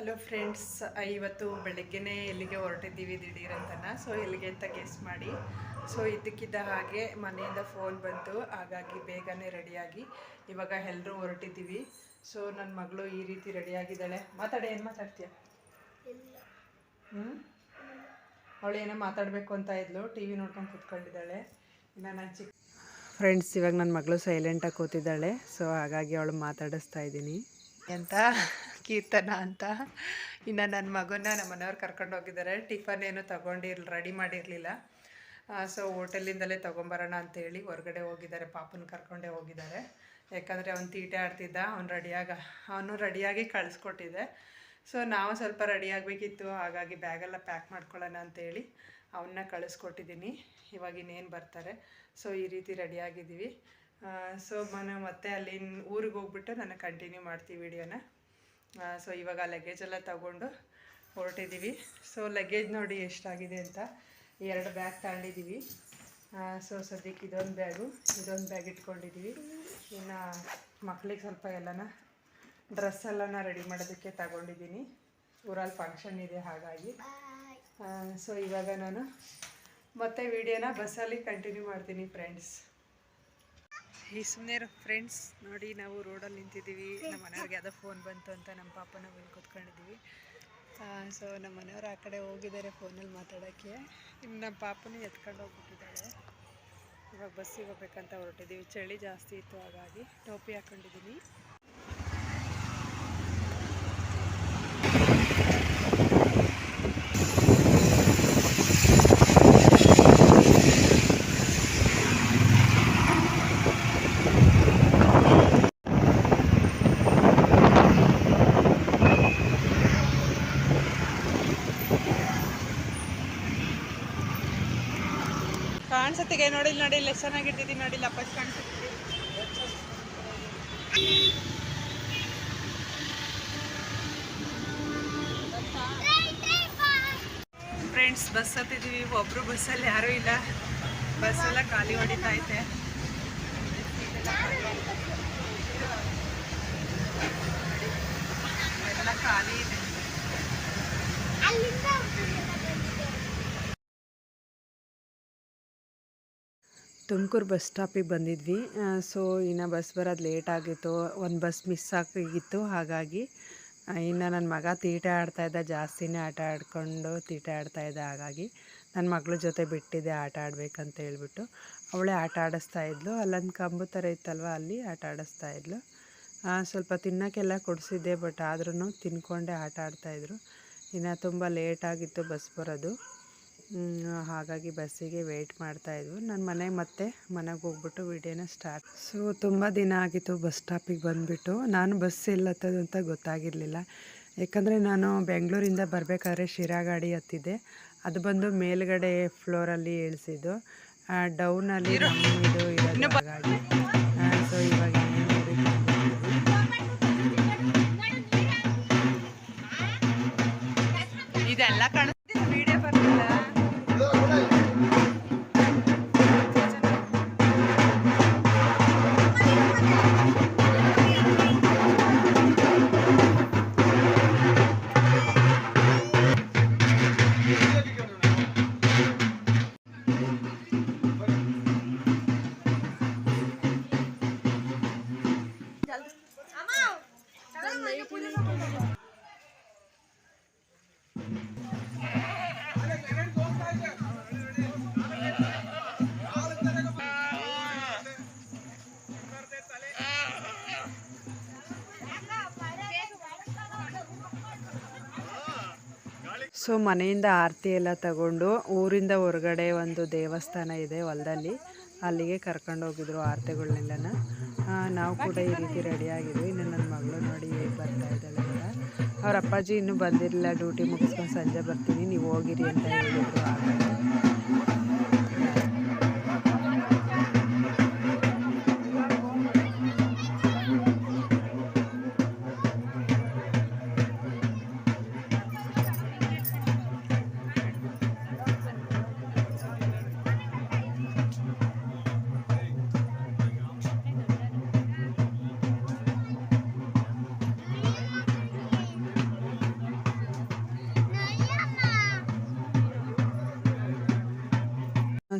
Hello friends ಇವತ್ತು ಬೆಳಗ್ಗೆನೇ ಎಲ್ಲಿಗೆ ಹೊರಟಿದ್ದೀವಿ ದಿಢೀರಂತನ ಸೊ ಎಲ್ಲಿಗೆ ಅಂತ ಗೆಸ್ ಮಾಡಿ. ಸೊ ಇದ್ದಕ್ಕಿದ್ದ ಹಾಗೆ ಮನೆಯಿಂದ ಫೋನ್ ಬಂತು. ಹಾಗಾಗಿ ಬೇಗನೆ ರೆಡಿಯಾಗಿ ಇವಾಗ ಎಲ್ಲರೂ ಹೊರಟಿದ್ದೀವಿ. ಸೊ ನನ್ನ ಮಗಳು ಈ ರೀತಿ ರೆಡಿಯಾಗಿದ್ದಾಳೆ ಮಾತಾಡಿ ಏನು ಮಾತಾಡ್ತೀಯ? ಹ್ಞೂ ಅವಳು ಏನೋ ಮಾತಾಡಬೇಕು ಅಂತ ಇದ್ಲು. ಟಿ ವಿ ನೋಡ್ಕೊಂಡು ಕೂತ್ಕೊಂಡಿದ್ದಾಳೆ. ಇನ್ನು ನಾನು ಚಿಕ್ಕ ಫ್ರೆಂಡ್ಸ್ ಇವಾಗ ನನ್ನ ಮಗಳು ಸೈಲೆಂಟಾಗಿ ಕೂತಿದ್ದಾಳೆ. ಸೊ ಹಾಗಾಗಿ ಅವಳು ಮಾತಾಡಿಸ್ತಾ ಇದ್ದೀನಿ. ಅಂತ ಕೀರ್ತನ ಅಂತ. ಇನ್ನು ನನ್ನ ಮಗನ ನಮ್ಮ ಮನೆಯವ್ರು ಕರ್ಕೊಂಡು ಹೋಗಿದ್ದಾರೆ ಟಿಫನ್ ಏನು ತಗೊಂಡಿರ್ ರೆಡಿ ಮಾಡಿರಲಿಲ್ಲ. ಸೊ ಹೋಟೆಲಿಂದಲೇ ತೊಗೊಂಬರೋಣ ಅಂತೇಳಿ ಹೊರಗಡೆ ಹೋಗಿದ್ದಾರೆ ಪಾಪನ ಕರ್ಕೊಂಡೇ ಹೋಗಿದ್ದಾರೆ ಯಾಕಂದರೆ ಅವ್ನು ತೀಟೆ ಆಡ್ತಿದ್ದ. ಅವ್ನು ರೆಡಿಯಾಗ, ಅವನು ರೆಡಿಯಾಗಿ ಕಳಿಸ್ಕೊಟ್ಟಿದ್ದೆ ಸೊ ನಾವು ಸ್ವಲ್ಪ ರೆಡಿ ಆಗಬೇಕಿತ್ತು. ಹಾಗಾಗಿ ಬ್ಯಾಗೆಲ್ಲ ಪ್ಯಾಕ್ ಮಾಡ್ಕೊಳ್ಳೋಣ ಅಂತೇಳಿ ಅವನ್ನ ಕಳಿಸ್ಕೊಟ್ಟಿದ್ದೀನಿ ಇವಾಗ ಇನ್ನೇನು ಬರ್ತಾರೆ. ಸೊ ಈ ರೀತಿ ರೆಡಿಯಾಗಿದ್ದೀವಿ ಸೊ ಮನ ಮತ್ತೆ ಅಲ್ಲಿ ಊರಿಗೆ ಹೋಗ್ಬಿಟ್ಟು ನಾನು ಕಂಟಿನ್ಯೂ ಮಾಡ್ತೀವಿ ವಿಡಿಯೋನ. ಸೊ ಇವಾಗ ಲಗೇಜ್ ಎಲ್ಲ ತಗೊಂಡು ಹೊರಟಿದ್ದೀವಿ ಸೊ ಲಗೇಜ್ ನೋಡಿ ಎಷ್ಟಾಗಿದೆ ಅಂತ ಎರಡು ಬ್ಯಾಗ್ ತಗೊಂಡಿದ್ದೀವಿ ಸೊ ಸದ್ಯಕ್ಕೆ ಇದೊಂದು ಬ್ಯಾಗು ಇದೊಂದು ಬ್ಯಾಗ್ ಇಟ್ಕೊಂಡಿದ್ದೀವಿ ಇನ್ನು ಮಕ್ಕಳಿಗೆ ಸ್ವಲ್ಪ ಎಲ್ಲನ ಡ್ರೆಸ್ ಎಲ್ಲನ ರೆಡಿ ಮಾಡೋದಕ್ಕೆ ತಗೊಂಡಿದ್ದೀನಿ ಊರಲ್ಲಿ ಫಂಕ್ಷನ್ ಇದೆ ಹಾಗಾಗಿ. ಸೊ ಇವಾಗ ನಾನು ಮತ್ತೆ ವಿಡಿಯೋನ ಬಸ್ಸಲ್ಲಿ ಕಂಟಿನ್ಯೂ ಮಾಡ್ತೀನಿ ಫ್ರೆಂಡ್ಸ್ ಈ ಸುಮ್ಮನೆ ಫ್ರೆಂಡ್ಸ್ ನೋಡಿ ನಾವು ರೋಡಲ್ಲಿ ನಿಂತಿದ್ದೀವಿ. ನಮ್ಮ ಮನೆಯವ್ರಿಗೆ ಯಾವುದೋ ಫೋನ್ ಬಂತು ಅಂತ ನಮ್ಮ ಪಾಪನ ಬಂದು ಕೂತ್ಕೊಂಡಿದ್ದೀವಿ. ಸೊ ನಮ್ಮ ಮನೆಯವ್ರು ಆ ಕಡೆ ಹೋಗಿದ್ದಾರೆ ಫೋನಲ್ಲಿ ಮಾತಾಡೋಕ್ಕೆ. ಇನ್ನು ನಮ್ಮ ಪಾಪನೂ ಎತ್ಕೊಂಡು ಹೋಗ್ಬಿಟ್ಟಿದ್ದಾಳೆ. ಇವಾಗ ಬಸ್ಸಿಗೆ ಹೋಗ್ಬೇಕಂತ ಹೊರಟಿದ್ದೀವಿ. ಚಳಿ ಜಾಸ್ತಿ ಇತ್ತು ಹಾಗಾಗಿ ಟೋಪಿ ಹಾಕ್ಕೊಂಡಿದ್ದೀನಿ ಕಾಣಿಸತ್ತಿಗೆ ನೋಡಿಲ್ಲ ನೋಡಿಲ್ಲ ಎಷ್ಟು ಚೆನ್ನಾಗಿರ್ತಿದ್ದೀನಿ ನೋಡಿಲ್ಲ ಫಸ್ಟ್ ಕಾಣಿಸುತ್ತೆ. ಫ್ರೆಂಡ್ಸ್ ಬಸ್ ಹತ್ತಿದ್ದೀವಿ ಒಬ್ರು ಬಸ್ಸಲ್ಲಿ ಯಾರೂ ಇಲ್ಲ. ಬಸ್ ಎಲ್ಲ ಖಾಲಿ ಹೊಡಿತಾ ಐತೆ ಎಲ್ಲ ಖಾಲಿ ಇದೆ. ತುಮಕೂರು ಬಸ್ ಸ್ಟಾಪಿಗೆ ಬಂದಿದ್ವಿ. ಸೊ ಇನ್ನು ಬಸ್ ಬರೋದು ಲೇಟ್ ಆಗಿತ್ತು. ಒಂದು ಬಸ್ ಮಿಸ್ ಆಗಿತ್ತು ಹಾಗಾಗಿ ಇನ್ನು ನನ್ನ ಮಗ ತೀಟೆ ಇದ್ದ. ಜಾಸ್ತಿನೇ ಆಟ ಆಡ್ಕೊಂಡು ತೀಟೆ ಇದ್ದ. ಹಾಗಾಗಿ ನನ್ನ ಮಗಳ ಜೊತೆ ಬಿಟ್ಟಿದ್ದೆ ಆಟ ಆಡಬೇಕಂತ ಹೇಳ್ಬಿಟ್ಟು. ಅವಳೇ ಆಟ ಆಡಿಸ್ತಾ ಇದ್ಲು. ಅಲ್ಲೊಂದು ಕಂಬು ಥರ ಇತ್ತಲ್ವ ಅಲ್ಲಿ, ಆಟ ಆಡಿಸ್ತಾ ಇದ್ಲು. ಸ್ವಲ್ಪ ತಿನ್ನೋಕ್ಕೆಲ್ಲ ಕೊಡಿಸಿದ್ದೆ ಬಟ್ ಆದ್ರೂ ತಿನ್ಕೊಂಡೆ ಆಟ ಆಡ್ತಾಯಿದ್ರು ಇನ್ನು ತುಂಬ ಲೇಟಾಗಿತ್ತು ಬಸ್ ಬರೋದು. ಹಾಗಾಗಿ ಬಸ್ಸಿಗೆ ವೆಯ್ಟ್ ಮಾಡ್ತಾಯಿದ್ವು ನನ್ನ ಮನೆಗೆ ಮತ್ತೆ ಮನೆಗೆ ಹೋಗ್ಬಿಟ್ಟು ವಿಡಿಯೋನ ಸ್ಟಾರ್ಟ್ ಸೊ ತುಂಬ ದಿನ ಆಗಿತ್ತು ಬಸ್ ಸ್ಟಾಪಿಗೆ ಬಂದುಬಿಟ್ಟು. ನಾನು ಬಸ್ ಎಲ್ಲತ್ತದು ಅಂತ ಗೊತ್ತಾಗಿರಲಿಲ್ಲ. ಯಾಕಂದರೆ ನಾನು ಬೆಂಗಳೂರಿಂದ ಬರಬೇಕಾದ್ರೆ ಶಿರಾ ಗಾಡಿ ಹತ್ತಿದ್ದೆ. ಅದು ಬಂದು ಮೇಲ್ಗಡೆ ಫ್ಲೋರಲ್ಲಿ ಇಳಿಸಿದ್ದು. ಡೌನಲ್ಲಿ ಇದು ಇರೋದು ಹಾಗಾಗಿ ಸೊ ಇವಾಗ ಇದೆಲ್ಲ ಸೊ, ಮನೆಯಿಂದ ಆರತಿ ಎಲ್ಲ ತಗೊಂಡು ಊರಿಂದ ಹೊರಗಡೆ ಒಂದು ದೇವಸ್ಥಾನ ಇದೆ ಹೊಲದಲ್ಲಿ. ಅಲ್ಲಿಗೆ ಕರ್ಕೊಂಡು ಹೋಗಿದ್ರು ಆರತಿಗಳನ್ನೆಲ್ಲನ. ನಾವು ಕೂಡ ಈ ರೀತಿ ರೆಡಿಯಾಗಿದ್ವಿ ಇನ್ನು ನನ್ನ ಮಗಳು ನೋಡಿ ಹೇಗೆ ಬರ್ತಾ ಇದ್ದಾಳೆ ಅಂತ. ಅವ್ರ ಅಪ್ಪಾಜಿ ಇನ್ನೂ ಬಂದಿರಲಿಲ್ಲ, ಡ್ಯೂಟಿ ಮುಗಿಸ್ಕೊಂಡು ಸಂಜೆ ಬರ್ತೀನಿ, ನೀವು ಹೋಗಿರಿ ಅಂತ ಹೇಳಿದ್ರು.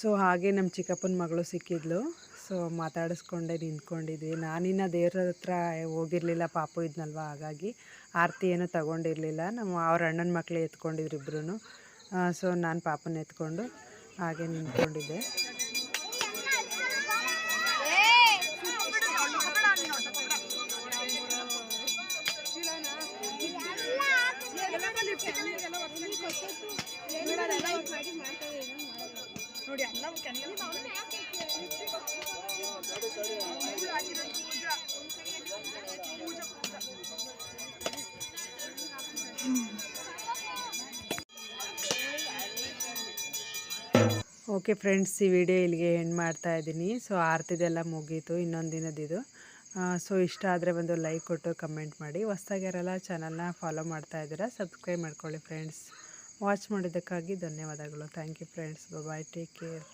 ಸೊ ಹಾಗೆ ನಮ್ಮ ಚಿಕ್ಕಪ್ಪನ ಮಗಳು ಸಿಕ್ಕಿದ್ಲು. ಸೊ ಮಾತಾಡಿಸ್ಕೊಂಡೆ, ನಿಂತ್ಕೊಂಡಿದ್ವಿ. ನಾನಿನ್ನ ದೇವ್ರ ಹತ್ರ ಹೋಗಿರಲಿಲ್ಲ, ಪಾಪು ಇದ್ನಲ್ವ? ಹಾಗಾಗಿ ಆರತಿ ಏನೂ ತಗೊಂಡಿರಲಿಲ್ಲ. ನಮ್ಮ ಅವ್ರ ಅಣ್ಣನ ಮಕ್ಕಳು ಎತ್ಕೊಂಡಿದ್ರು ಇಬ್ರು ಸೊ ನಾನು ಪಾಪನ ಎತ್ಕೊಂಡು ಹಾಗೆ ನಿಂತ್ಕೊಂಡಿದ್ದೆ. ಓಕೆ ಫ್ರೆಂಡ್ಸ್ ಈ ವಿಡಿಯೋ ಇಲ್ಲಿಗೆ ಎಂಡ್ ಮಾಡ್ತಾ ಇದ್ದೀನಿ. ಸೊ ಆರ್ತಿದೆಲ್ಲ ಮುಗೀತು, ಇನ್ನೊಂದು ದಿನದಿದು ಸೊ ಇಷ್ಟ ಆದರೆ ಒಂದು ಲೈಕ್ ಕೊಟ್ಟು ಕಮೆಂಟ್ ಮಾಡಿ. ಹೊಸ್ದಾಗಿ ಯಾರೆಲ್ಲ ಚಾನಲ್ನ ಫಾಲೋ ಮಾಡ್ತಾ ಇದ್ದೀರಾ ಸಬ್ಸ್ಕ್ರೈಬ್ ಮಾಡ್ಕೊಳ್ಳಿ ಫ್ರೆಂಡ್ಸ್ ವಾಚ್ ಮಾಡಿದ್ದಕ್ಕಾಗಿ ಧನ್ಯವಾದಗಳು. Thank you friends bye take care